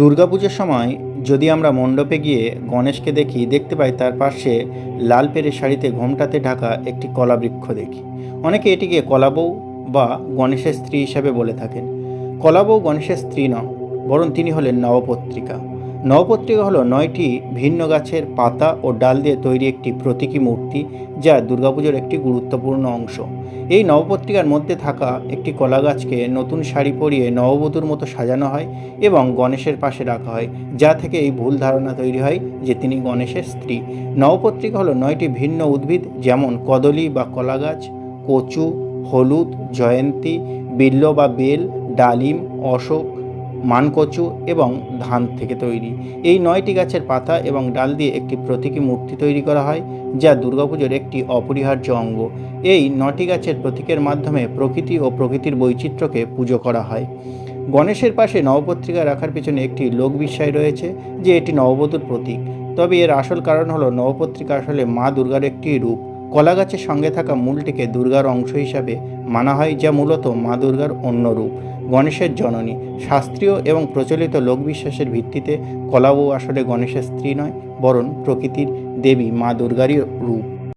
দুর্গাপুজোর সময় যদি আমরা মণ্ডপে গিয়ে গণেশকে দেখি, দেখতে পাই তার পাশে লাল পেরে শাড়িতে ঘোমটাতে ঢাকা একটি কলাবৃক্ষ দেখি। অনেকে এটিকে কলাবৌ বা গণেশের স্ত্রী হিসাবে বলে থাকেন। কলাবৌ গণেশের স্ত্রী নন, বরং তিনি হলেন নবপত্রিকা। নবপত্রিকা হলো নয়টি ভিন্ন গাছের পাতা ও ডাল দিয়ে তৈরি একটি প্রতীকী মূর্তি, যা দুর্গাপুজোর একটি গুরুত্বপূর্ণ অংশ। এই নবপত্রিকার মধ্যে থাকা একটি কলা গাছকে নতুন শাড়ি পরিয়ে নববধূর মতো সাজানো হয় এবং গণেশের পাশে রাখা হয়, যা থেকে এই ভুল ধারণা তৈরি হয় যে তিনি গণেশের স্ত্রী। নবপত্রিকা হলো নয়টি ভিন্ন উদ্ভিদ, যেমন কদলী বা কলা গাছ, কচু, হলুদ, জয়ন্তী, বিল্ল বা বেল, ডালিম, অশোক মানকচু এবং ধান থেকে তৈরি। এই নয়টি গাছের পাতা এবং ডাল দিয়ে একটি প্রতীকী মূর্তি তৈরি করা হয়, যা দুর্গাপুজোর একটি অপরিহার্য অঙ্গ। এই নটি গাছের প্রতীকের মাধ্যমে প্রকৃতি ও প্রকৃতির বৈচিত্র্যকে পুজো করা হয়। গণেশের পাশে নবপত্রিকা রাখার পিছনে একটি লোকবিশ্বাস রয়েছে, যে এটি নববধূর প্রতীক। তবে এর আসল কারণ হলো নবপত্রিকা আসলে মা দুর্গার একটি রূপ। কলা গাছের সঙ্গে থাকা মূলটিকে দুর্গার অংশ হিসাবে মানা হয়, যা মূলত মা দুর্গার অন্য রূপ। গণেশের জননী, শাস্ত্রীয় এবং প্রচলিত লোকবিশ্বাসের ভিত্তিতে কলাও আসলে গণেশের স্ত্রী নয়, বরং প্রকৃতির দেবী মা দুর্গারই রূপ।